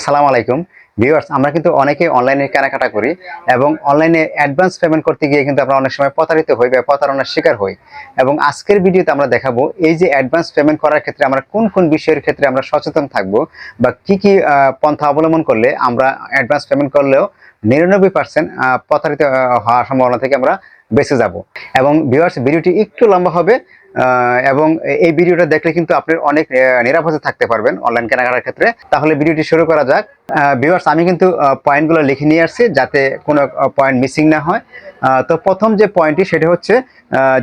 আসসালামু আলাইকুম। ভিউয়ার্স, আমরা কিন্তু অনেকেই অনলাইনে কেনাকাটা করি এবং অনলাইনে অ্যাডভান্স পেমেন্ট করতে গিয়ে কিন্তু আমরা অনেক সময় প্রতারিত হই বা প্রতারণার শিকার হই। এবং আজকের ভিডিওতে আমরা দেখাবো এই যে অ্যাডভান্স পেমেন্ট করার ক্ষেত্রে আমরা কোন কোন বিষয়ের ক্ষেত্রে আমরা সচেতন থাকব বা কি কি পন্থা অবলম্বন করলে আমরা অ্যাডভান্স পেমেন্ট করলেও নিরানব্বই পার্সেন্ট প্রতারিত হওয়ার সম্ভাবনা থেকে আমরা বেঁচে যাব। এবং ভিউয়ার্স, ভিডিওটি একটু লম্বা হবে এবং এই ভিডিওটা দেখলে কিন্তু আপনি অনেক নিরাপদে থাকতে পারবেন অনলাইন কেনাকাটার ক্ষেত্রে। তাহলে ভিডিওটি শুরু করা যাক। ভিউয়ার্স আমি কিন্তু পয়েন্টগুলো লিখে নিয়ে আসছি যাতে কোনো পয়েন্ট মিসিং না হয়। তো প্রথম যে পয়েন্টটি সেটা হচ্ছে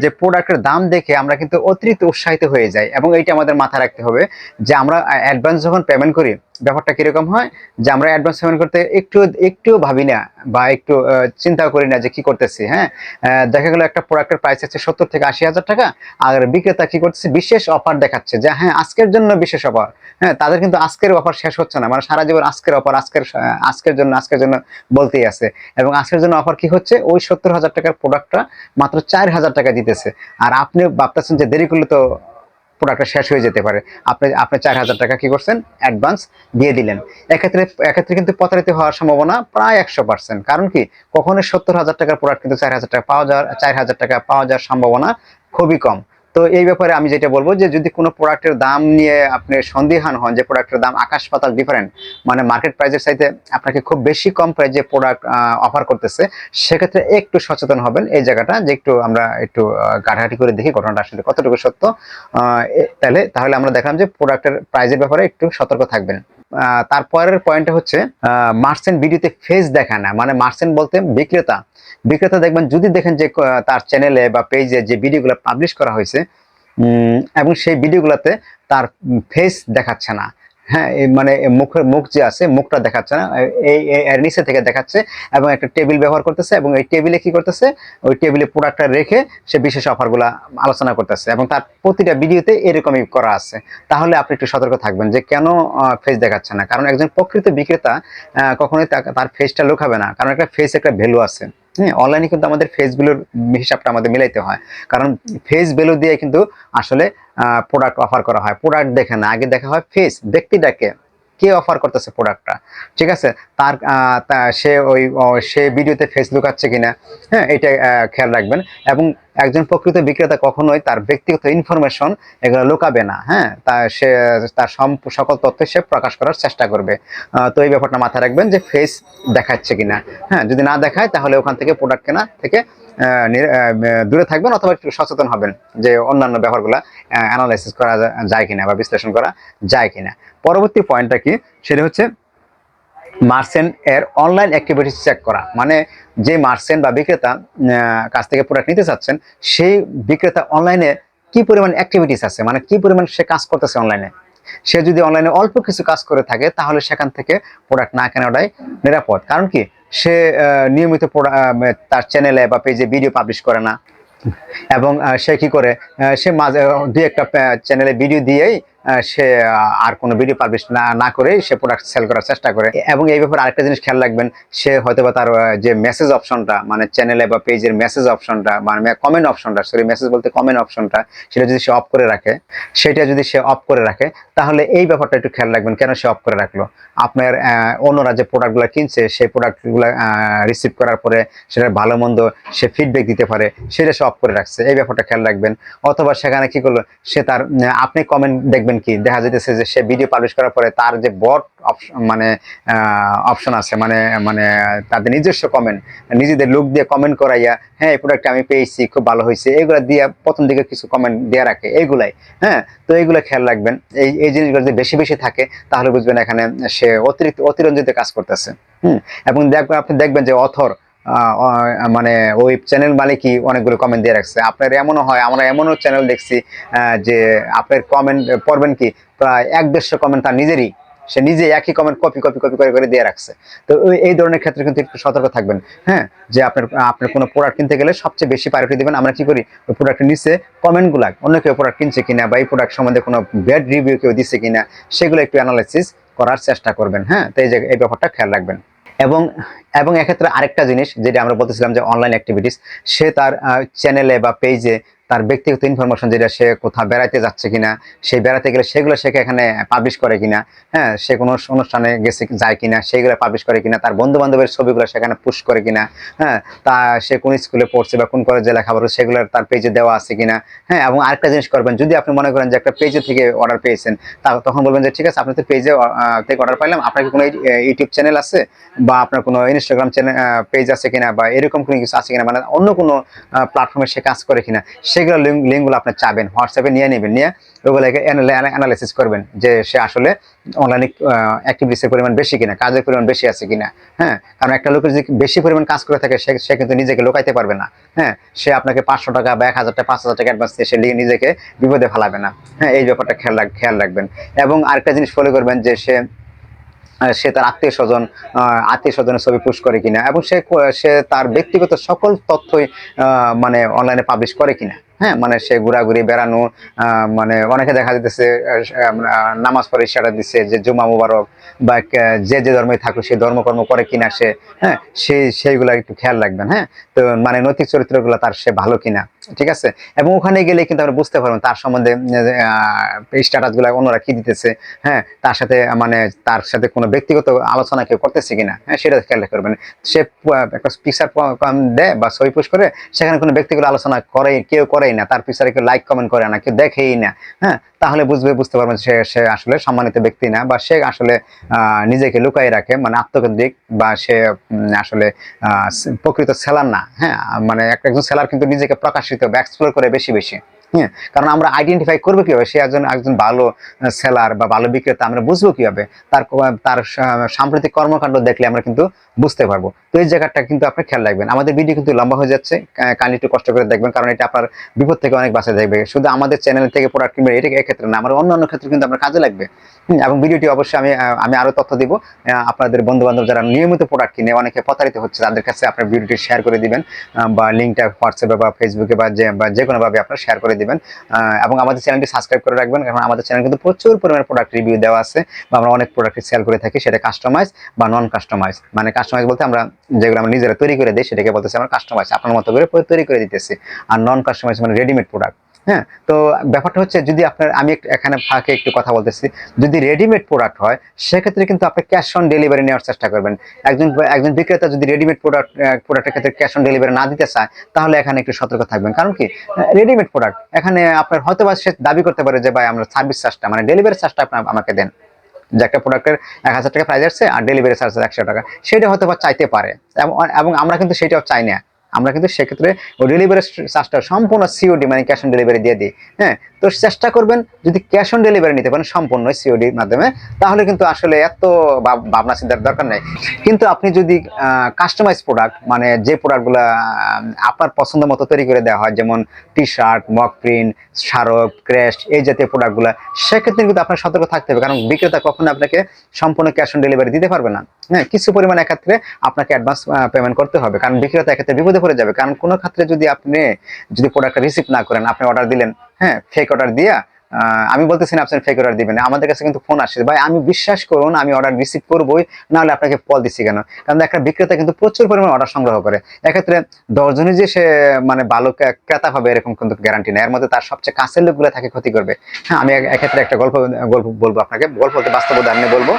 যে প্রোডাক্টের দাম দেখে আমরা কিন্তু অতিরিক্ত উৎসাহিত হয়ে যাই এবং এইটা আমাদের মাথায় রাখতে হবে যে আমরা অ্যাডভান্স যখন পেমেন্ট করি, ব্যাপারটা কীরকম হয়? যে আমরা অ্যাডভান্স পেমেন্ট করতে একটু একটু ভাবি না বা একটু চিন্তা করি না যে কি করতেছি হ্যাঁ? দেখা গেলো একটা প্রোডাক্টের প্রাইস আছে সত্তর থেকে আশি হাজার টাকা, আর বিক্রেতা কি করতেছে? বিশেষ অফার দেখাচ্ছে যে হ্যাঁ আজকের জন্য বিশেষ অফার হ্যাঁ তাদের কিন্তু আজকের অফার শেষ হচ্ছে না। মানে সারা জীবন আজকের অফার আজকের আজকের জন্য আজকের জন্য বলতেই আছে। এবং আজকের জন্য অফার কি হচ্ছে? ওই সত্তর হাজার টাকার প্রোডাক্টটা মাত্র চার হাজার টাকা দিতেছে। আর আপনি ভাবতেছেন যে দেরি করলে তো প্রোডাক্টটা শেষ হয়ে যেতে পারে। আপনি আপনি চার হাজার টাকা কি করছেন? অ্যাডভান্স দিয়ে দিলেন। এক্ষেত্রে এক্ষেত্রে কিন্তু প্রতারিত হওয়ার সম্ভাবনা প্রায় একশো পার্সেন্ট কারণ কি? কখনোই সত্তর হাজার টাকার প্রোডাক্ট কিন্তু চার হাজার টাকা পাওয়া যাওয়ার, চার হাজার টাকা পাওয়া যাওয়ার সম্ভাবনা খুবই কম। তো এই ব্যাপারে আমি যেটা বলব যে যদি কোনো প্রোডাক্টের দাম নিয়ে আপনি সন্দিহান হন, যে প্রোডাক্টের দাম আকাশ পাতাল ডিফারেন্ট মানে মার্কেট প্রাইসের চাইতে আপনাকে খুব বেশি কম প্রাইসে প্রোডাক্ট অফার করতেছে, সেক্ষেত্রে একটু সচেতন হবেন এই জায়গাটা, যে একটু আমরা একটু ঘাটাঘাটি করে দেখি ঘটনাটা আসলে কতটুকু সত্য। তাহলে তাহলে আমরা দেখলাম যে প্রোডাক্টের প্রাইসের ব্যাপারে একটু সতর্ক থাকবেন। তারপরের পয়েন্টটা হচ্ছে মার্চেন্ট ভিডিওতে ফেস দেখা না। মানে মার্চেন্ট বলতে বিক্রেতা। বিক্রেতা দেখবেন, যদি দেখেন যে তার চ্যানেলে বা পেজে যে ভিডিওগুলো পাবলিশ করা হয়েছে এবং সেই ভিডিওগুলোতে তার ফেস দেখাচ্ছে না। হ্যাঁ মানে মুখের মুখ যে আছে, মুখটা দেখাচ্ছে না। এই এর নিচে থেকে দেখাচ্ছে এবং একটা টেবিল ব্যবহার করতেছে এবং এই টেবিলে কি করতেছে? ওই টেবিলে প্রোডাক্টটা রেখে সে বিশেষ অফারগুলা আলোচনা করতেছে এবং তার প্রতিটা ভিডিওতে এরকমই করা আছে। তাহলে আপনি একটু সতর্ক থাকবেন যে কেন ফেস দেখাচ্ছে না। কারণ একজন প্রকৃত বিক্রেতা কখনোই তার ফেসটা লুকাবে না। কারণ একটা ফেস একটা ভ্যালু আছে। হ্যাঁ অনলাইনে কিন্তু আমাদের ফেসগুলোর হিসাবটা আমাদের মিলাইতে হয়। কারণ ফেস ভ্যালু দিয়ে কিন্তু আসলে প্রোডাক্ট অফার করা হয়। প্রোডাক্ট দেখে না, আগে দেখা হয় ফেস ব্যক্তিটাকে কে অফার করতেছে প্রোডাক্টটা ঠিক আছে? তার সে ওই সে ভিডিওতে ফেস লুকাচ্ছে কিনা? হ্যাঁ এটা খেয়াল রাখবেন। এবং একজন প্রকৃত বিক্রেতা কখনোই তার ব্যক্তিগত ইনফরমেশন এগুলো লুকাবে না হ্যাঁ? তা সে, তার সকল তথ্য সে প্রকাশ করার চেষ্টা করবে। তো এই ব্যাপারটা মাথায় রাখবেন যে ফেস দেখাচ্ছে কিনা হ্যাঁ? যদি না দেখায় তাহলে ওখান থেকে প্রোডাক্ট কেনা থেকে দূরে থাকবেন অথবা একটু সচেতন হবেন যে অন্যান্য ব্যাপারগুলো অ্যানালাইসিস করা যায় কিনা বা বিশ্লেষণ করা যায় কিনা। পরবর্তী পয়েন্টটা কি? সেটা হচ্ছে মার্চেন্ট এর অনলাইন অ্যাক্টিভিটিস চেক করা। মানে যে মার্চেন্ট বা বিক্রেতা কাছ থেকে প্রোডাক্ট নিতে চাচ্ছেন, সেই বিক্রেতা অনলাইনে কি পরিমাণ অ্যাক্টিভিটিস আছে? মানে কি পরিমাণ সে কাজ করতেছে অনলাইনে সে যদি অনলাইনে অল্প কিছু কাজ করে থাকে, তাহলে সেখান থেকে প্রোডাক্ট না কেনাটাই নিরাপদ। কারণ কি? সে নিয়মিত তার চ্যানেলে বা পেজে ভিডিও পাবলিশ করে না। এবং সে কি করে? সে মাঝে, দুই একটা চ্যানেলে ভিডিও দিয়েই সে আর কোনো ভিডিও পাবলিশ না না করে সে প্রোডাক্ট সেল করার চেষ্টা করে। এবং এই ব্যাপারে আরেকটা জিনিস খেয়াল রাখবেন, সে হয়তো বা তার যে মেসেজ অপশনটা মানে চ্যানেলে বা পেজের মেসেজ অপশনটা মানে কমেন্ট অপশনটা সরি মেসেজ বলতে কমেন্ট অপশনটা সেটা যদি সে অফ করে রাখে, সেটা যদি সে অফ করে রাখে, তাহলে এই ব্যাপারটা একটু খেয়াল রাখবেন, কেন সে অফ করে রাখল? আপনার অন্যরা যে প্রোডাক্টগুলো কিনছে, সেই প্রোডাক্টগুলো রিসিভ করার পরে সেটা ভালো মন্দ সে ফিডব্যাক দিতে পারে, সেটা সে অফ করে রাখছে, এই ব্যাপারটা খেয়াল রাখবেন। অথবা সেখানে কি করল, সে তার আপনি কমেন্ট দেখবেন কি? দেখা যেতেছে যে সে ভিডিও পাবলিশ করার পরে তার যে বট মানে অপশন আছে মানে মানে তাদের নিজস্ব কমেন্ট নিজেদের লোক দিয়ে কমেন্ট করাইয়া হ্যাঁ এই প্রোডাক্ট আমি পেয়েছি, খুব ভালো হয়েছে। এগুলো দিয়ে প্রথম দিকে কিছু কমেন্ট দেওয়া রাখে এইগুলাই হ্যাঁ? তো এইগুলো খেয়াল রাখবেন। এই এই জিনিসগুলো যদি বেশি বেশি থাকে, তাহলে বুঝবেন এখানে সে অতিরিক্ত, অতিরঞ্জিত কাজ করতেছে, হুম? এবং দেখবেন, আপনি দেখবেন যে অথর মানে ওই চ্যানেল মালিকই অনেকগুলো কমেন্ট দিয়ে রাখছে। আপনার এমনও হয়, আমরা এমনও চ্যানেল দেখছি যে আপনার কমেন্ট পড়বেন কি? প্রায় এক দেড়শো কমেন্ট তার নিজেরই। সে নিজে একই কমেন্ট কপি কপি কপি করে করে দিয়ে রাখছে। তো এই ধরনের ক্ষেত্রে কিন্তু একটু সতর্ক থাকবেন। হ্যাঁ যে আপনার আপনার কোনো প্রোডাক্ট কিনতে গেলে সবচেয়ে বেশি প্রায়োরিটি দেবেন, আমরা কি করি? ওই প্রোডাক্টের নিচে কমেন্টগুলা অন্য কেউ প্রোডাক্ট কিনছে কিনা বা এই প্রোডাক্ট সম্বন্ধে কোনো ব্যাড রিভিউ কেউ দিচ্ছে কিনা, সেগুলো একটু অ্যানালাইসিস করার চেষ্টা করবেন। হ্যাঁ তো এই এই ব্যাপারটা খেয়াল রাখবেন। এবং এবং এক্ষেত্রে আরেকটা জিনিস যেটা আমরা বলতেছিলাম যে অনলাইন অ্যাক্টিভিটিস সে তার চ্যানেলে বা পেজে তার ব্যক্তিগত ইনফরমেশন যেটা সে কোথাও বেড়াতে যাচ্ছে কিনা সে বেড়াতে গেলে সেগুলো সে এখানে পাবলিশ করে কিনা হ্যাঁ সে কোনো অনুষ্ঠানে গেছে যায় কিনা সেগুলো পাবলিশ করে কিনা তার বন্ধু বান্ধবের ছবিগুলো সেখানে পুশ করে কিনা হ্যাঁ তা সে কোন স্কুলে পড়ছে বা কোন কলেজে লেখাপড়া করছে, সেগুলো তার পেজে দেওয়া আছে কিনা হ্যাঁ এবং আরেকটা জিনিস করবেন যদি আপনি মনে করেন যে একটা পেজে থেকে অর্ডার পেয়েছেন তা তখন বলবেন যে ঠিক আছে আপনি তো পেজে থেকে অর্ডার পাইলাম আপনার কি কোনো ইউটিউব চ্যানেল আছে? বা আপনার কোনো ইনস্টাগ্রাম চ্যানেল পেজ আছে কিনা বা এরকম কোনো কিছু আছে কিনা মানে অন্য কোনো প্ল্যাটফর্মে সে কাজ করে কিনা, সেগুলো লিঙ্ক লিঙ্কগুলো আপনি চাবেন হোয়াটসঅ্যাপে নিয়ে নেবেন, নিয়ে ওগুলোকে অ্যানালাইসিস করবেন যে সে আসলে অনলাইনে অ্যাক্টিভিটিসের পরিমাণ বেশি কিনা, কাজের পরিমাণ বেশি আছে কিনা হ্যাঁ? কারণ একটা লোকের যদি বেশি পরিমাণ কাজ করে থাকে, সে সে কিন্তু নিজেকে লোকাইতে পারবে না হ্যাঁ? সে আপনাকে পাঁচশো টাকা বা এক হাজার টাকা, পাঁচ হাজার টাকা অ্যাডভান্স দিয়ে সে নিজেকে বিপদে ফেলাবে না হ্যাঁ? এই ব্যাপারটা খেয়াল খেয়াল রাখবেন। এবং আরেকটা জিনিস ফলো করবেন যে সে সে তার আত্মীয় স্বজন আত্মীয় স্বজনের ছবি পোস্ট করে কিনা, এবং সে সে তার ব্যক্তিগত সকল তথ্যই মানে অনলাইনে পাবলিশ করে কিনা। হ্যাঁ মানে সে ঘোরাঘুরি বেড়ানো মানে অনেকে দেখা যেতেছে আহ, নামাজ পড়ে ইশারা দিচ্ছে যে জুমা মুবারক বা যে যে ধর্মে থাকুক সে ধর্মকর্ম করে কিনা সে হ্যাঁ সেই সেইগুলো একটু খেয়াল রাখবেন হ্যাঁ। তো মানে নৈতিক চরিত্রগুলো তার সে ভালো কিনা ঠিক আছে? এবং ওখানে গেলে কিন্তু আমরা বুঝতে পারব তার সম্বন্ধে স্ট্যাটাসগুলো অন্যরা কি দিতেছে হ্যাঁ তার সাথে মানে তার সাথে কোনো ব্যক্তিগত আলোচনা কেউ করতেছে কিনা হ্যাঁ সেটা খেয়াল করবেন সে একটা পিকচার দেয় বা ছবি পোস্ট করে সেখানে কোনো ব্যক্তিগত আলোচনা করে কেউ করেই না, তার পিকচারে কেউ লাইক কমেন্ট করে না, কেউ দেখেই না হ্যাঁ? তাহলে বুঝবে, বুঝতে পারবেন সে সে আসলে সম্মানিত ব্যক্তি না, বা সে আসলে নিজেকে লুকাই রাখে মানে আত্মকেন্দ্রিক, বা সে আসলে প্রকৃত সেলার না হ্যাঁ? মানে একজন সেলার কিন্তু নিজেকে প্রকাশিত বা এক্সপ্লোর করে বেশি বেশি হ্যাঁ? কারণ আমরা আইডেন্টিফাই করব কীভাবে? সে একজন একজন ভালো সেলার বা ভালো বিক্রেতা, আমরা বুঝব কীভাবে? তার তার সাম্প্রতিক কর্মকাণ্ড দেখলে আমরা কিন্তু বুঝতে পারব। তো এই জায়গাটা কিন্তু আপনি খেয়াল রাখবেন। আমাদের ভিডিও কিন্তু লম্বা হয়ে যাচ্ছে কাইন্ডলি একটু কষ্ট করে দেখবেন, কারণ এটা আপনার বিপদ থেকে অনেক বাঁচা যাবে। শুধু আমাদের চ্যানেল থেকে প্রোডাক্ট কিনবেন, এটা এক্ষেত্রে না, আমার অন্য ক্ষেত্রে কিন্তু আপনার কাজে লাগবে। এবং ভিডিওটি অবশ্যই আমি আমি আরও তথ্য দিব। আপনাদের বন্ধু বান্ধব যারা নিয়মিত প্রোডাক্ট কিনে, অনেকে প্রতারিত হচ্ছে, তাদের কাছে আপনার ভিডিওটি শেয়ার করে দিবেন বা লিঙ্কটা হোয়াটসঅ্যাপে বা ফেসবুকে বা যে বা যে কোনোভাবে আপনারা শেয়ার করে দিবেন। এবং আমাদের চ্যানেলটি সাবস্ক্রাইব করে রাখবেন, কারণ আমাদের চ্যানেল কিন্তু প্রচুর পরিমাণে প্রোডাক্ট রিভিউ দেওয়া আছে, বা আমরা অনেক প্রোডাক্ট সেল করে থাকি, সেটা কাস্টমাইজ বা নন কাস্টমাইজ মানে কাস্টমাইজ বলতে আমরা যেগুলো আমরা নিজেরা তৈরি করে দিই, সেটাকে বলতেছি আমরা কাস্টমাইজ আপনার মতো করে তৈরি করে দিতেছি। আর নন কাস্টমাইজ মানে রেডিমেড প্রোডাক্ট হ্যাঁ? তো ব্যাপারটা হচ্ছে যদি আপনার, আমি এখানে ফাঁকে একটু কথা বলতেছি, যদি রেডিমেড প্রোডাক্ট হয়, সেক্ষেত্রে কিন্তু আপনি ক্যাশ অন ডেলিভারি নেওয়ার চেষ্টা করবেন। একজন একজন বিক্রেতা যদি রেডিমেড প্রোডাক্ট প্রোডাক্টের ক্ষেত্রে ক্যাশ অন ডেলিভারি না দিতে চায়, তাহলে এখানে একটু সতর্ক থাকবেন। কারণ কি? রেডিমেড প্রোডাক্ট এখানে আপনার হয়তো বা সে দাবি করতে পারে যে, ভাই, আমরা সার্ভিস চার্জটা মানে ডেলিভারি চার্জটা আপনার, আমাকে দেন। যে একটা প্রোডাক্টের এক হাজার টাকা প্রাইস আসছে আর ডেলিভারি চার্জ একশো টাকা, সেটা হয়তো বা চাইতে পারে। এবং আমরা কিন্তু সেটাও চাই না। আমরা কিন্তু সেক্ষেত্রে ডেলিভারি চার্জটা সম্পূর্ণ সিওডি মানে ক্যাশ অন ডেলিভারি দিয়ে দিই। হ্যাঁ? তো চেষ্টা করবেন যদি ক্যাশ অন ডেলিভারি নিতে পারেন সম্পূর্ণ সিওডির মাধ্যমে, তাহলে কিন্তু আসলে এত ভাব- ভাবনা চিন্তার দরকার নেই। কিন্তু আপনি যদি কাস্টমাইজ প্রোডাক্ট মানে যে প্রোডাক্টগুলো আপনার পছন্দ মতো তৈরি করে দেওয়া হয়, যেমন টি শার্ট মক প্রিন্ট স্মারক ক্রেস্ট এই জাতীয় প্রোডাক্টগুলো সেক্ষেত্রে কিন্তু আপনার সতর্ক থাকতে হবে। কারণ বিক্রেতা কখনো আপনাকে সম্পূর্ণ ক্যাশ অন ডেলিভারি দিতে পারবে না। হ্যাঁ কিছু পরিমাণ এক্ষেত্রে আপনাকে অ্যাডভান্স পেমেন্ট করতে হবে। কারণ বিক্রেতা এক্ষেত্রে বিপদে পড়ে যাবে। কারণ কোনো ক্ষেত্রে যদি আপনি, যদি প্রোডাক্টটা রিসিভ না করেন, আপনি অর্ডার দিলেন হ্যাঁ ফেক অর্ডার দিয়া আমি বলতেছি না আপনি ফেক অর্ডার দিবেন আমাদের কাছে কিন্তু ফোন আসে। ভাই, আমি বিশ্বাস করুন, আমি অর্ডার রিসিভ করবোই, নাহলে আপনাকে কল দিচ্ছি কেন? কারণ একটা বিক্রেতা কিন্তু প্রচুর পরিমাণে অর্ডার সংগ্রহ করে। এক্ষেত্রে দশজনই যে সে মানে ভালো ক্রেতা হবে, এরকম কিন্তু গ্যারান্টি নেই। এর মধ্যে তার সবচেয়ে কাছের লোকগুলো তাকে ক্ষতি করবে। হ্যাঁ আমি এক্ষেত্রে একটা গল্প গল্প বলব আপনাকে। গল্প বলতে বাস্তব উদাহরণে বলব।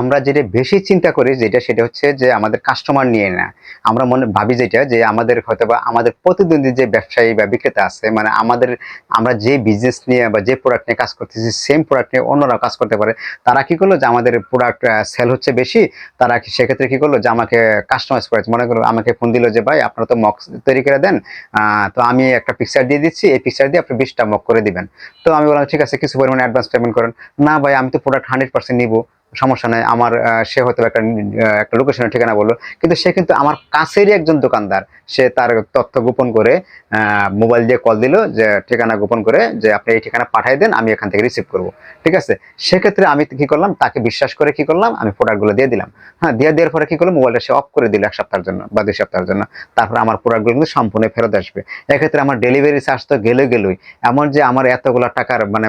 আমরা যেটা বেশি চিন্তা করি যেটা, সেটা হচ্ছে যে আমাদের কাস্টমার নিয়ে না। আমরা মনে ভাবি যেটা, যে আমাদের হয়তো বা আমাদের প্রতিদ্বন্দ্বী যে ব্যবসায়ী বা বিক্রেতা আছে মানে আমাদের, আমরা যে বিজনেস নিয়ে বা যে প্রোডাক্ট নিয়ে কাজ করতেছি সেম প্রোডাক্ট নিয়ে অন্যরা কাজ করতে পারে, তারা কি করল যে আমাদের প্রোডাক্ট সেল হচ্ছে বেশি, তারা সেক্ষেত্রে কি করল যে আমাকে কাস্টমাইজ করেছে? মনে করো আমাকে ফোন দিল যে, ভাই, আপনারা তো মক তৈরি করে দেন তো আমি একটা পিকচার দিয়ে দিচ্ছি, এই পিকচার দিয়ে আপনি বিশটা মক করে দিবেন। তো আমি বললাম, ঠিক আছে, কিছু পরিমাণে অ্যাডভান্স পেমেন্ট করেন। না ভাই, আমি তো প্রোডাক্ট হান্ড্রেড পার্সেন্ট নিবো। সমস্যা নাই, আমার সে হয়তো একটা একটা লোকেশনের ঠিকানা বলল, কিন্তু সে কিন্তু আমার কাছেরই একজন দোকানদার। সে তার তথ্য গোপন করে মোবাইল দিয়ে কল দিল যে, ঠিকানা গোপন করে যে, আপনি এই ঠিকানা পাঠিয়ে দেন, আমি এখান থেকে রিসিভ করব। ঠিক আছে? সেক্ষেত্রে আমি কি করলাম? তাকে বিশ্বাস করে কি করলাম? আমি প্রোডাক্টগুলো দিয়ে দিলাম। হ্যাঁ দিয়ে দেওয়ার পরে কি করলাম? মোবাইলটা সে অফ করে দিল এক সপ্তাহের জন্য বা দুই সপ্তাহের জন্য। তারপর আমার প্রোডাক্টগুলো কিন্তু সম্পূর্ণ ফেরত আসবে। এক্ষেত্রে আমার ডেলিভারি চার্জ তো গেলে গেলই। এমন যে আমার এতগুলো টাকার মানে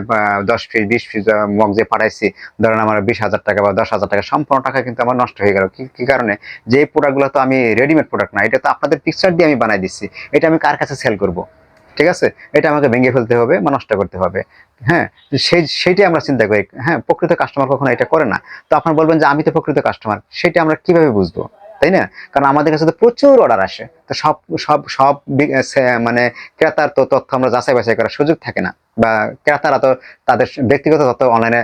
দশ পিস বিশ পিস মগ যে পাঠাইছি, ধরেন আমার বিশ হাজার টাকা বা দশ হাজার টাকা, সম্পূর্ণ টাকা কিন্তু আমার নষ্ট হয়ে গেল। কি কারণে? যে প্রোডাক্টগুলো তো আমি রেডিমেড প্রোডাক্ট না, এটা তো আপনাদের পিকচার দিয়ে আমি বানাই দিচ্ছি। এটা আমি কার কাছে সেল করব? ঠিক আছে? এটা আমাকে ভেঙে ফেলতে হবে বা নষ্ট করতে হবে। হ্যাঁ সেই, সেইটাই আমরা চিন্তা করি। হ্যাঁ প্রকৃত কাস্টমার কখনো এটা করে না। তো আপনার বলবেন যে আমি তো প্রকৃত কাস্টমার সেটা আমরা কীভাবে বুঝব? তাই না? কারণ আমাদের কাছে তো প্রচুর অর্ডার আসে। তো সব সব সব মানে ক্রেতার তো তথ্য আমরা যাচাই বাছাই করার সুযোগ থাকে না। বা ক্রেতারা তো তাদের ব্যক্তিগত তথ্য অনলাইনে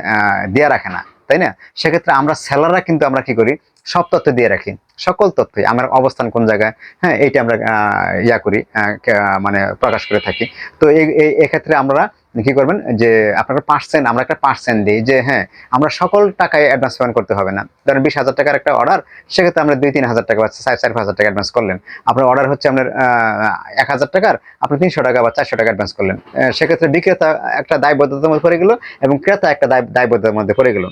দিয়ে রাখে না। তাই না? সেক্ষেত্রে আমরা সেলাররা কিন্তু আমরা কি করি? সব তথ্য দিয়ে রাখি। সকল তথ্যই। আমার অবস্থান কোন জায়গায়? হ্যাঁ এইটা আমরা ইয়া করি মানে প্রকাশ করে থাকি। তো এই এক্ষেত্রে আমরা কি করবেন? যে আপনার পার্সেন্ট আমরা একটা পার্সেন্ট দিই যে হ্যাঁ আমরা সকল টাকায় অ্যাডভান্স পেমেন্ট করতে হবে না। ধরেন বিশ হাজার টাকার একটা অর্ডার সেক্ষেত্রে আমরা দুই, তিন হাজার টাকা বা চার চার হাজার টাকা অ্যাডভান্স করলেন। আপনার অর্ডার হচ্ছে আপনার এক হাজার টাকার, আপনি তিনশো টাকা বা চারশো টাকা অ্যাডভান্স করলেন। সেক্ষেত্রে বিক্রেতা একটা দায়বদ্ধতার মধ্যে পড়ে গেল এবং ক্রেতা একটা দায়, দায়বদ্ধতার মধ্যে পড়ে গেল।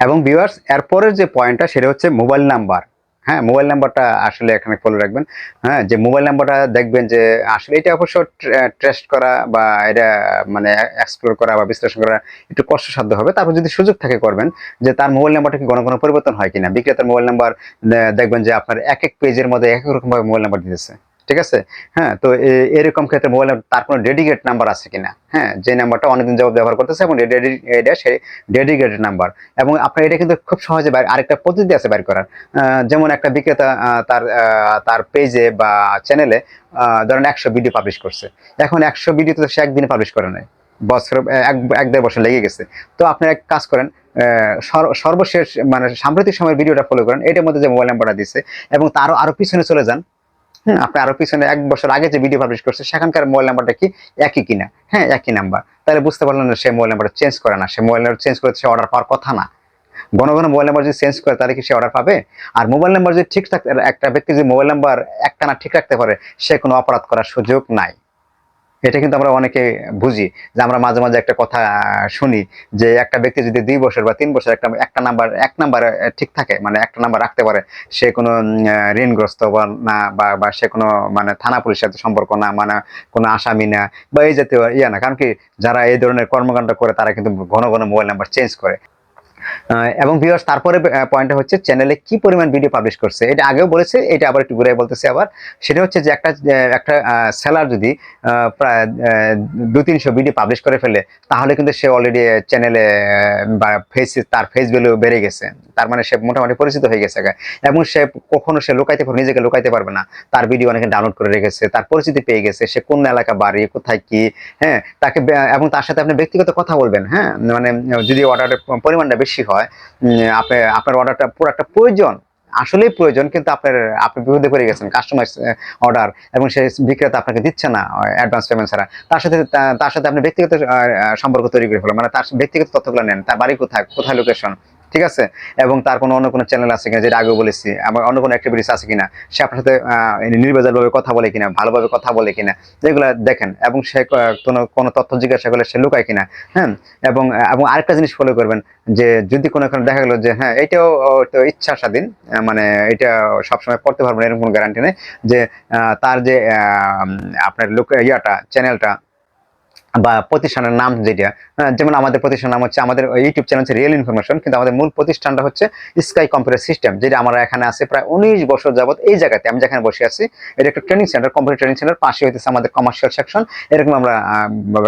এবং ভিউয়ার্স এরপরের যে পয়েন্টটা সেটা হচ্ছে মোবাইল নাম্বার হ্যাঁ মোবাইল নাম্বারটা আসলে এখানে ফলো রাখবেন। হ্যাঁ যে মোবাইল নাম্বারটা দেখবেন যে আসলে এটা অবশ্য টেস্ট করা বা এটা মানে এক্সপ্লোর করা বা বিশ্লেষণ করা একটু কষ্টসাধ্য হবে। তারপর যদি সুযোগ থাকে করবেন যে তার মোবাইল নাম্বারটা কি কোনো পরিবর্তন হয় কিনা। বিক্রেতার মোবাইল নাম্বার দেখবেন যে আপনার এক এক পেজের মধ্যে এক এক রকম ভাবে মোবাইল নাম্বার দিতেছে। ঠিক আছে? হ্যাঁ তো এরকম ক্ষেত্রে মোবাইল তার কোনো ডেডিকেট নাম্বার আছে কিনা? হ্যাঁ যে নাম্বারটা অনেকদিন যাবত ব্যবহার করতেছে এবং এটা ডেডিকেটেড নাম্বার এবং আপনার এটা কিন্তু খুব সহজে আরেকটা পদ্ধতি আছে বাইর করার। যেমন একটা বিক্রেতা তার তার পেজে বা চ্যানেলে ধরেন একশো ভিডিও পাবলিশ করছে। এখন একশো ভিডিও তো সে একদিনে পাবলিশ করে নাই। বছর এক এক দেড় বছর লেগে গেছে। তো আপনি এক কাজ করেন সর্বশেষ মানে সাম্প্রতিক সময়ের ভিডিওটা ফলো করেন। এটার মধ্যে যে মোবাইল নাম্বারটা দিচ্ছে এবং তারও আরও পিছনে চলে যান। হ্যাঁ আপনি আরও পিছনে এক বছর আগে যে ভিডিও পাবলিশ করছে, সেখানকার মোবাইল নাম্বারটা কি? একই কিনা? হ্যাঁ একই নাম্বার। তাহলে বুঝতে পারলেন না সে মোবাইল নাম্বারটা চেঞ্জ করে না। সে মোবাইল নাম্বার চেঞ্জ করে সে অর্ডার পাওয়ার কথা না। ঘন ঘন মোবাইল নাম্বার যদি চেঞ্জ করে, তাহলে কি সে অর্ডার পাবে? আর মোবাইল নাম্বার যদি ঠিক থাকতে একটা ব্যক্তি যদি মোবাইল নাম্বার একটা না ঠিক রাখতে পারে, সে কোনো অপরাধ করার সুযোগ নাই। এটা কিন্তু আমরা অনেকে বুঝি যে আমরা মাঝে মাঝে একটা কথা শুনি যে একটা ব্যক্তি যদি দুই বছর বা তিন বছর একটা একটা নাম্বার এক নাম্বার ঠিক থাকে মানে একটা নাম্বার রাখতে পারে, সে কোনো ঋণগ্রস্ত বা না, বা সে কোনো মানে থানা পুলিশের সাথে সম্পর্ক না মানে কোনো আসামি না, বা এই জাতীয় ইয়া না। কারণ কি, যারা এই ধরনের কর্মকাণ্ড করে, তারা কিন্তু ঘন ঘন মোবাইল নাম্বার চেঞ্জ করে। এবং ভিউয়ার্স তারপরে পয়েন্টটা হচ্ছে চ্যানেলে কি পরিমাণ ভিডিও পাবলিশ করছে? এটা আগেও বলেছে, এটা আবার একটু ঘুরে বলতেছে আবার। সেটা হচ্ছে যে একটা একটা সেলার যদি প্রায় দু তিনশো ভিডিও পাবলিশ করে ফেলে, তাহলে কিন্তু সে অলরেডি চ্যানেলে বা ফেস তার ফেস ভ্যালু বেড়ে গেছে। তার মানে সে মোটামুটি পরিচিত হয়ে গেছে এবং সে কখনো সে লুকাইতে পারবে, নিজেকে লুকাইতে পারবে না। তার ভিডিও অনেকে ডাউনলোড করে রেখেছে, তার পরিচিতি পেয়ে গেছে, সে কোন এলাকা, বাড়ি, কোথায়, কি হ্যাঁ তাকে এবং তার সাথে আপনি ব্যক্তিগত কথা বলবেন হ্যাঁ মানে যদি অর্ডারের পরিমাণটা বেশি হয় উম, আপনি আপনার অর্ডারটা পুরো একটা প্রয়োজন। আসলেই প্রয়োজন কিন্তু আপনার আপনি বিরুদ্ধে পড়ে গেছেন কাস্টমার অর্ডার এবং সেই বিক্রেতা আপনাকে দিচ্ছে না অ্যাডভান্স পেমেন্ট ছাড়া। তার সাথে তার সাথে আপনি ব্যক্তিগত সম্পর্ক তৈরি করে ফেলেন মানে তার ব্যক্তিগত তথ্যগুলো নেন তার বাড়ি কোথায় কোথায় লোকেশন ঠিক আছে? এবং তার কোনো অন্য কোনো চ্যানেল আছে কিনা, যেটা আগেও বলেছি, আবার অন্য কোনো অ্যাক্টিভিটিস আছে কিনা, সে আপনার সাথে নির্ভেজালভাবে কথা বলে কিনা, ভালোভাবে কথা বলে কিনা যেগুলো দেখেন। এবং সে কোনো কোনো তথ্য জিজ্ঞাসা করলে সে লুকায় কিনা হ্যাঁ? এবং এবং আরেকটা জিনিস ফলো করবেন, যে যদি কোনো কোনো দেখা গেলো যে হ্যাঁ এটাও তো ইচ্ছা স্বাধীন মানে এটা সবসময় করতে পারবেন এরকম কোনো গ্যারান্টি নেই, যে তার যে আপনার লোক ইয়াটা চ্যানেলটা বা প্রতিষ্ঠানের নাম যেটা হ্যাঁ, যেমন আমাদের প্রতিষ্ঠানের নাম হচ্ছে আমাদের ইউটিউব চ্যানেল হচ্ছে রিয়েল ইনফরমেশন কিন্তু আমাদের মূল প্রতিষ্ঠানটা হচ্ছে স্কাই কম্পিউটার সিস্টেম যেটা আমরা এখানে আছে প্রায় উনিশ বছর যাবত এই জায়গাতে। আমি যেখানে বসে আছি এটা একটা training centre computer training centre পাশে হইতেছে আমাদের কমার্শিয়াল সেকশন এরকম আমরা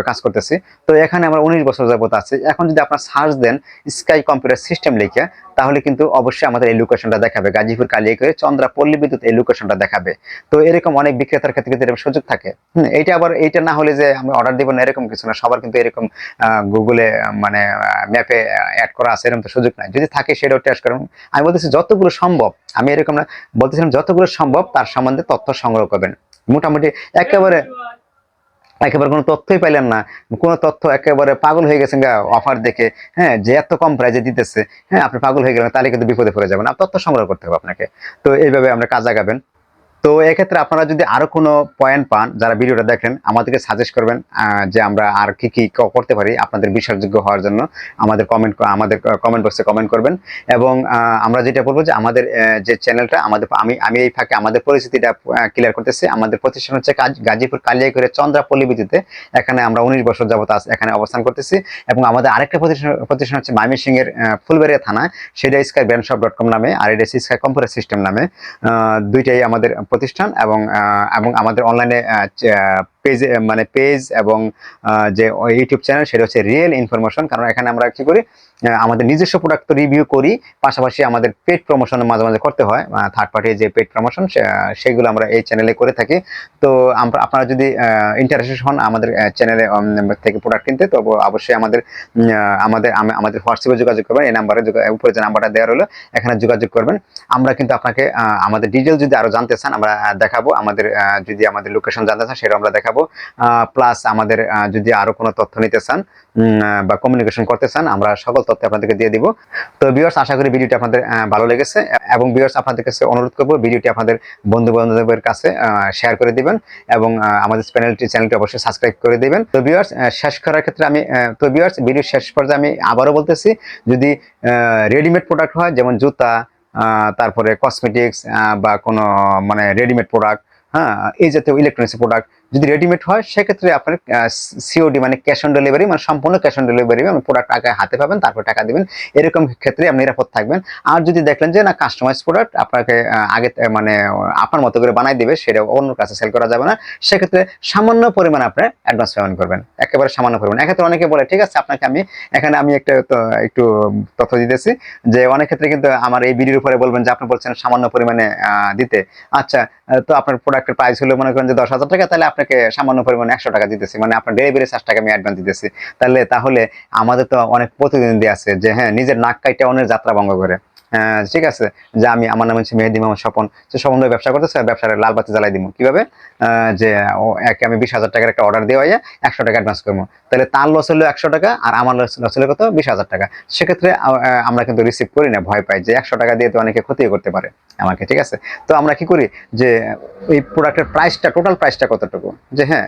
কাজ করতেছি। তো এখানে আমরা উনিশ বছর যাবত আছি। এখন যদি আপনার সার্চ দেন স্কাই কম্পিউটার সিস্টেম লিখে তাহলে কিন্তু অবশ্যই আমাদের এই লোকেশনটা দেখাবে। গাজীপুর কালিয়াকৈর চন্দ্রা পল্লী বিদ্যুৎ এই লোকেশনটা দেখাবে। তো এরকম অনেক বিক্রেতার ক্ষেত্রে কিন্তু এরকম সুযোগ থাকে। হুম, এইটা আবার এইটা না হলে যে আমি অর্ডার দিব না এরকম কিছু না। সবার কিন্তু এরকম গুগলে মানে ম্যাপে অ্যাড করা আছে এরকম তো সুযোগ নাই। যদি থাকে সেটাও টেস্ট করেন। আমি বলতেছি যতগুলো সম্ভব আমি এরকম না বলতেছিলাম যতগুলো সম্ভব তার সম্বন্ধে তথ্য সংগ্রহ করবেন। মোটামুটি একেবারে একেবারে কোনো তথ্যই পাইলেন না। কোনো তথ্য একেবারে পাগল হয়ে গেছেন অফার দেখে। হ্যাঁ যে এত কম প্রাইজে দিতেছে হ্যাঁ আপনি পাগল হয়ে গেলেন, তাহলে কিন্তু বিপদে পড়ে যাবেন। তথ্য সংগ্রহ করতে হবে আপনাকে। তো এইভাবে আমরা কাজ আগাবেন। তো এক্ষেত্রে আপনারা যদি আরও কোনো পয়েন্ট পান যারা ভিডিওটা দেখেন আমাদেরকে সাজেস্ট করবেন যে আমরা আর কি কি করতে পারি আপনাদের বিশ্বাসযোগ্য হওয়ার জন্য। আমাদের কমেন্ট আমাদের কমেন্ট বক্সে কমেন্ট করবেন। এবং আমরা যেটা বলব যে আমাদের যে চ্যানেলটা আমাদের আমি আমি এই ফাঁকে আমাদের পরিস্থিতিটা ক্লিয়ার করতেছি। আমাদের প্রতিষ্ঠান হচ্ছে গাজীপুর কালিয়াকৈরে চন্দ্রাপল্লী বিদ্যুতে এখানে আমরা উনিশ বছর যাবত এখানে অবস্থান করতেছি। এবং আমাদের আরেকটা প্রতিষ্ঠান প্রতিষ্ঠান হচ্ছে ময়মনসিংহ এর আহ, ফুলবাড়িয়া থানায় সেটা Sky brand shop dot com নামে আর এটা স্কাই কম্পিউটার সিস্টেম নামে। দুইটাই আমাদের প্রতিষ্ঠান এবং এবং আমাদের অনলাইনে পেজ মানে পেজ এবং যে ইউটিউব চ্যানেল সেটা হচ্ছে রিয়েল ইনফরমেশন কারণ এখানে আমরা কি করি আমাদের নিজস্ব প্রোডাক্ট তো রিভিউ করি, পাশাপাশি আমাদের পেড প্রমোশন মাঝে মাঝে করতে হয় থার্ড পার্টি যে পেড প্রমোশন সেগুলো আমরা এই চ্যানেলে করে থাকি। তো আমরা, আপনারা যদি ইন্টারেস্টেড হন আমাদের চ্যানেলে থেকে প্রোডাক্ট কিনতে, তো অবশ্যই আমাদের আমাদের আমাদের হোয়াটসঅ্যাপে যোগাযোগ করবেন, এই নাম্বারে উপরে যে নাম্বারটা দেওয়া রইল, এখানে যোগাযোগ করবেন। আমরা কিন্তু আপনাকে আমাদের ডিটেল যদি আরও জানতে চান, আমরা দেখাবো। আমাদের যদি আমাদের লোকেশন জানতে চান সেটা আমরা দেখাবো। প্লাস আমাদের যদি আরও কোনো তথ্য নিতে চান বা কমিউনিকেশন করতে চান, আমরা সকল তথ্য আপনাদেরকে দিয়ে দিব। তো ভিউয়ার্স আশা করি ভিডিওটি আপনাদের ভালো লেগেছে। এবং ভিউয়ার্স আপনাদের কাছে অনুরোধ করব, ভিডিওটি আপনাদের বন্ধু বান্ধবের কাছে শেয়ার করে দিবেন এবং আমাদের চ্যানেলটি চ্যানেলটি অবশ্যই সাবস্ক্রাইব করে দিবেন। তো ভিউয়ার্স শেষ করার ক্ষেত্রে আমি তো ভিউয়ার্স ভিডিও শেষ পর্যায়ে আমি আবারও বলতেছি, যদি রেডিমেড প্রোডাক্ট হয়, যেমন জুতা তারপরে কসমেটিক্স বা কোনো মানে রেডিমেড প্রোডাক্ট হ্যাঁ এই জাতীয় ইলেকট্রনিক্স প্রোডাক্ট যদি রেডিমেড হয়, সেক্ষেত্রে আপনার সিওডি মানে ক্যাশ অন ডেলিভারি মানে সম্পূর্ণ ক্যাশ অন ডেলিভারি মানে প্রোডাক্ট আগে হাতে পাবেন, তারপর টাকা দিবেন। এরকম ক্ষেত্রে আপনি নিরাপদ থাকবেন। আর যদি দেখলেন যে না কাস্টমাইজ প্রোডাক্ট আপনাকে আগে মানে আপনার মতো করে বানাই দিবে, সেটা অন্য কাছে সেল করা যাবে না। সেক্ষেত্রে সামান্য পরিমাণ আপনি অ্যাডভান্স পেমেন্ট করবেন। একেবারে সামান্য পরিমাণ। এক্ষেত্রে অনেকে বলে, ঠিক আছে, আপনাকে আমি, এখানে আমি একটা একটু তথ্য দিতেছি যে অনেক ক্ষেত্রে কিন্তু আমার এই ভিডিওর উপরে বলবেন যে, আপনি বলছেন সামান্য পরিমাণে দিতে। আচ্ছা তো আপনার প্রোডাক্টের প্রাইস হলো মনে করেন যে দশ হাজার টাকা, তাহলে আপনাকে সামান্য পরিমাণে একশো টাকা দিতেছি। মানে আপনার ডেলিভারি চার্জ টাকা আমি অ্যাডভান্স দিতেছি। তাহলে তাহলে আমাদের তো অনেক প্রতিদ্বন্দ্বী আছে যে হ্যাঁ নিজের নাক কাইটে অনেক যাত্রা ভঙ্গ করে। ঠিক আছে। যে আমি, আমার নাম হচ্ছে মেহেদি মোহাম্মদ স্বপন। সে স্বপন ভাই ব্যবসা করতেছে ব্যবসার লাল বাতি জ্বালাই দিব কীভাবে? যে একে আমি বিশ টাকার একটা অর্ডার দিয়ে হয়ে একশো টাকা অ্যাডভান্স করব তাহলে তার লস হলো একশো টাকা, আর আমার লস হলো কত? বিশ হাজার টাকা। সেক্ষেত্রে আমরা কিন্তু রিসিভ করি না, ভয় পাই যে একশো টাকা দিয়ে তো অনেকে ক্ষতি করতে পারে আমাকে, ঠিক আছে? তো আমরা কি করি যে এই প্রোডাক্টের প্রাইসটা টোটাল প্রাইসটা কতটুকু? যে হ্যাঁ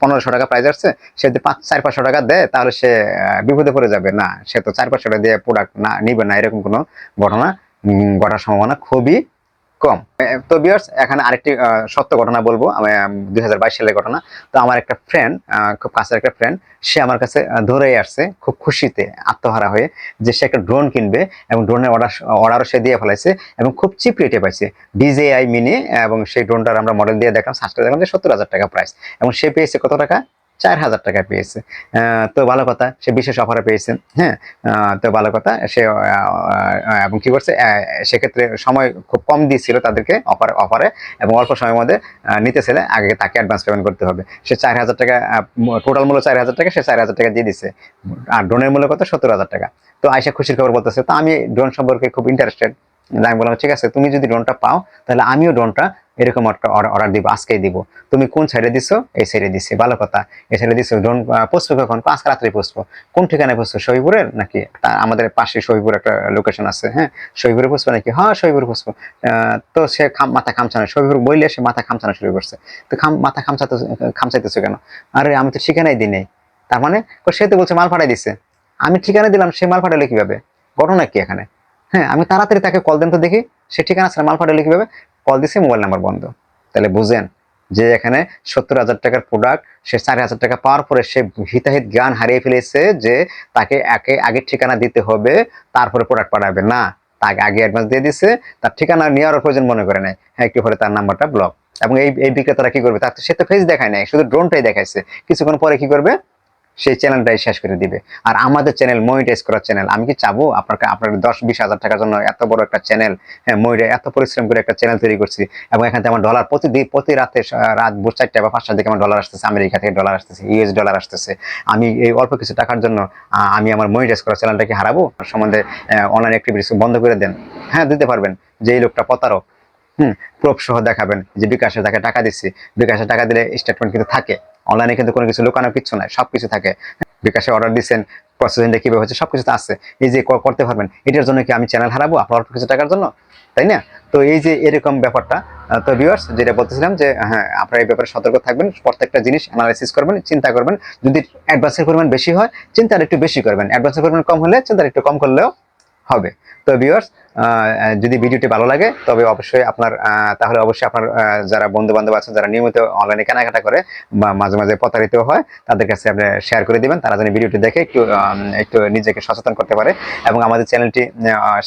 পনেরোশো টাকা প্রাইস আসছে, সে যদি পাঁচ, চার, পাঁচশো টাকা দেয়, তাহলে সে বিপদে পড়ে যাবে। না, সে তো চার, পাঁচশো টাকা দিয়ে প্রোডাক্ট না, নিবে না, এরকম কোনো ঘটনা ঘটার সম্ভাবনা খুবই কম। তো বিয়ার্স এখানে আরেকটি সত্য ঘটনা বলব, আমি দুই হাজার বাইশ সালের ঘটনা। তো আমার একটা ফ্রেন্ড খুব কাছের একটা ফ্রেন্ড সে আমার কাছে ধরেই আসছে, খুব খুশিতে, আত্মহারা হয়ে, যে সে একটা ড্রোন কিনবে এবং ড্রোনের অর্ডার অর্ডারও সে দিয়ে ফেলাইছে এবং খুব চিপ রেটে পাইছে। ডিজেআই মিনি এবং সেই ড্রোনটার আমরা মডেল দিয়ে দেখলাম সার্চ করে দেখলাম যে সত্তর হাজার টাকা প্রাইস এবং সে পেয়েছে কত টাকা? চার হাজার টাকা পেয়েছে। তো ভালো কথা সে বিশেষ অফারে পেয়েছে। হ্যাঁ তো ভালো কথা সে এবং কি করছে সেক্ষেত্রে সময় খুব কম দিয়েছিল তাদেরকে অফার অফারে এবং অল্প সময়ের মধ্যে আহ, নিতে ছেলে আগে তাকে অ্যাডভান্স পেমেন্ট করতে হবে। সে চার হাজার টাকা টোটাল মূল্য চার হাজার টাকা সে চার হাজার টাকা দিয়ে দিছে আর ড্রোনের মূল্য কত? সত্তর হাজার টাকা। তো আয়সা খুশির খবর বলতেছে তো আমি ড্রোন সম্পর্কে খুব ইন্টারেস্টেড আমি বললাম ঠিক আছে তুমি যদি ড্রোনটা পাও তাহলে আমিও ড্রোনটা এরকম একটা অর্ডার দিব, আজকেই দিব। তুমি কোন সাইডে দিছো? এই সাইডে দিচ্ছি ভালো কথা। এই সাইডে দিছো ড্রোন পোস্ট কখন? আজকে রাত্রে পোস্ট কোন ঠিকানায় পোস্ট শহীপুরের নাকি? আমাদের পাশে শহীপুর একটা লোকেশন আছে হ্যাঁ? শহীপুরে পোস্ট নাকি? হ্যাঁ শহীপুরে পোস্ট তো সে মাথা খামচানো শহীপুর বইলে সে মাথা খামচানো শুরু করছে। তো খাম, মাথা খামচাতে খামচাইতেছো কেন? আরে, আমি তো ঠিকানাই দিই নাই। তার মানে সে তো বলছে মাল পাঠাই দিছে। আমি ঠিকানা দিলাম, সে মাল পাঠালো কীভাবে? ঘটনা কি এখানে? হ্যাঁ আমি তাড়াতাড়ি তাকে কল দেন তো দেখি। সে ঠিকানা আছে মাল পাঠালো কীভাবে? কল দিছে মোবাইল নাম্বার বন্ধ। তাহলে বুঝেন যে এখানে সত্তর হাজার টাকার প্রোডাক্ট সে চার হাজার টাকা পাওয়ার পরে সে হিতাহিত জ্ঞান হারিয়ে ফেলেছে যে তাকে একে আগে ঠিকানা দিতে হবে, তারপরে প্রোডাক্ট পাঠাবে না, তাকে আগে অ্যাডভান্স দিয়ে দিছে, তার ঠিকানা নেওয়ার প্রয়োজন মনে করে নাই। হ্যাঁ একটু পরে তার নাম্বারটা ব্লক এবং এই এই বিক্রেতারা কি করবে? তার সে তো ফেস দেখায় নাই, শুধু ড্রোনটাই দেখাইছে। কিছুক্ষণ পরে কি করবে? সেই চ্যানেলটাই শেষ করে দিবে। আর আমাদের চ্যানেল মনিটাইজ করার চ্যানেল আমি কি চাবো? আপনাকে আপনার দশ, বিশ হাজার টাকার জন্য এত বড় একটা চ্যানেল হ্যাঁ এত পরিশ্রম করে একটা চ্যানেল তৈরি করছি এবং এখান আমার ডলার প্রতিদিন প্রতি রাতে রাত ভোর চারটা বা পাঁচটার দিকে আমার ডলার আসতেছে, আমেরিকা থেকে ডলার আসতেছে ইউএস ডলার আসতেছে। আমি এই অল্প কিছু টাকার জন্য আমি আমার মনিটাইজ করা চ্যানেলটাকে হারাবো? সম্বন্ধে অনলাইন অ্যাক্টিভিটিস বন্ধ করে দেন। হ্যাঁ দিতে পারবেন যে এই লোকটা প্রতারক। হুম প্রুফ সহ দেখাবেন যে বিকাশে তাকে টাকা দিচ্ছি। বিকাশে টাকা দিলে স্টেটমেন্ট কিন্তু থাকে। অনলাইনে কিন্তু কোনো কিছু লুকানোর কিছু নাই সব কিছু থাকে। বিকাশে অর্ডার দিচ্ছেন প্রসেসিংটা কীভাবে হচ্ছে সব কিছু তো আছে। এই যে করতে পারবেন, এটার জন্য কি আমি চ্যানেল হারাবো আপনার অল্প কিছু টাকার জন্য? তাই না? তো এই যে এরকম ব্যাপারটা তো ভিউয়ার্স যেটা বলতেছিলাম যে হ্যাঁ আপনারা এই ব্যাপারে সতর্ক থাকবেন, প্রত্যেকটা জিনিস অ্যানালাইসিস করবেন, চিন্তা করবেন। যদি অ্যাডভান্সের পরিমাণ বেশি হয় চিন্তার একটু বেশি করবেন। অ্যাডভান্সের পরিমাণ কম হলে চিন্তার একটু কম করলেও হবে। তো ভিউয়ার্স যদি ভিডিওটি ভালো লাগে, তবে অবশ্যই আপনার তাহলে অবশ্যই আপনার যারা বন্ধু বান্ধব আছেন, যারা নিয়মিত অনলাইনে কেনাকাটা করে বা মাঝে মাঝে প্রতারিত হয়, তাদের কাছে আপনি শেয়ার করে দিবেন, তারা যেন ভিডিওটি দেখে একটু একটু নিজেকে সচেতন করতে পারে এবং আমাদের চ্যানেলটি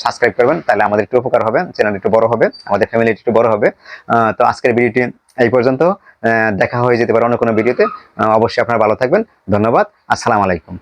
সাবস্ক্রাইব করবেন, তাহলে আমাদের একটু উপকার হবে চ্যানেল একটু বড় হবে, আমাদের ফ্যামিলি একটু বড় হবে। তো আজকের ভিডিওটি এই পর্যন্ত দেখা হয়ে যেতে পারে অন্য কোনো ভিডিওতে। অবশ্যই আপনারা ভালো থাকবেন। ধন্যবাদ। আসসালামু আলাইকুম।